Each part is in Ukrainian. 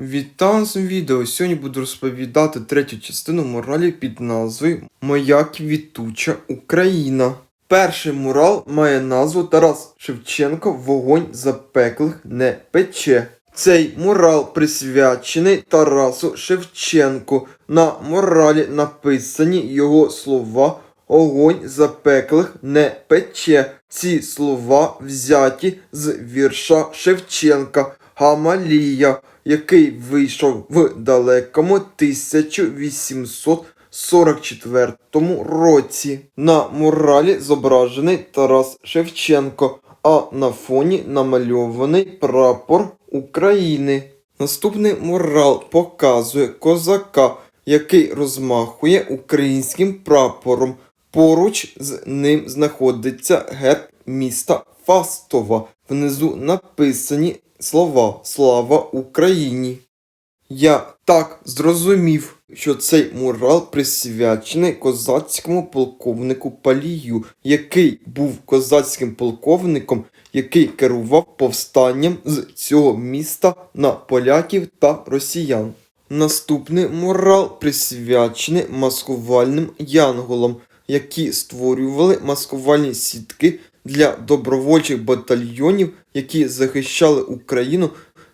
Вітаю цьому відео. Сьогодні буду розповідати третю частину моралі під назвою Моя квітуча Україна. Перший мурал має назву Тарас Шевченко Вогонь запеклих не пече. Цей мурал присвячений Тарасу Шевченку. На моралі написані його слова Огонь запеклих не пече. Ці слова взяті з вірша Шевченка Гамалія, який вийшов в далекому 1844 році. На муралі зображений Тарас Шевченко, а на фоні намальований прапор України. Наступний мурал показує козака, який розмахує українським прапором. Поруч з ним знаходиться герб міста Фастова. Внизу написані слова Слава Україні. Я так зрозумів, що цей мурал присвячений козацькому полковнику Палію, який був козацьким полковником, який керував повстанням з цього міста на поляків та росіян. Наступний мурал присвячений маскувальним янголам, які створювали маскувальні сітки для добровольчих батальйонів, які захищали Україну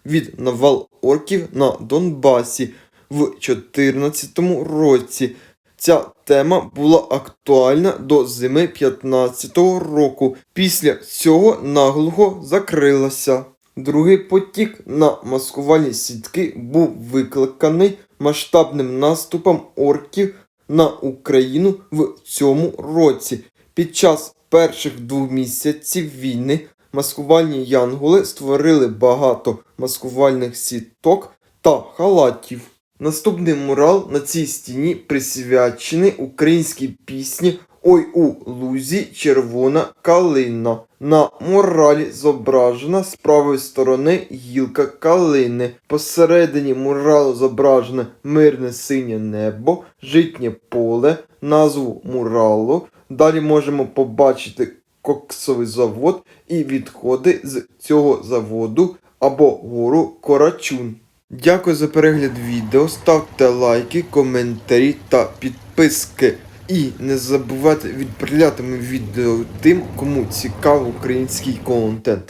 від навал орків на Донбасі в 2014 році. Ця тема була актуальна до зими 15-го року. Після цього наглухо закрилася. Другий потік на маскувальні сітки був викликаний масштабним наступом орків на Україну в цьому році. Під час перших двох місяців війни маскувальні янголи створили багато маскувальних сіток та халатів. Наступний мурал на цій стіні присвячений українській пісні Ой у лузі червона калина. На муралі зображена з правої сторони гілка калини. Посередині муралу зображене мирне синє небо, житнє поле, назву муралу. Далі можемо побачити коксовий завод і відходи з цього заводу або гору Корачун. Дякую за перегляд відео, ставте лайки, коментарі та підписки. І не забувайте відправляти ми відео тим, кому цікавий український контент.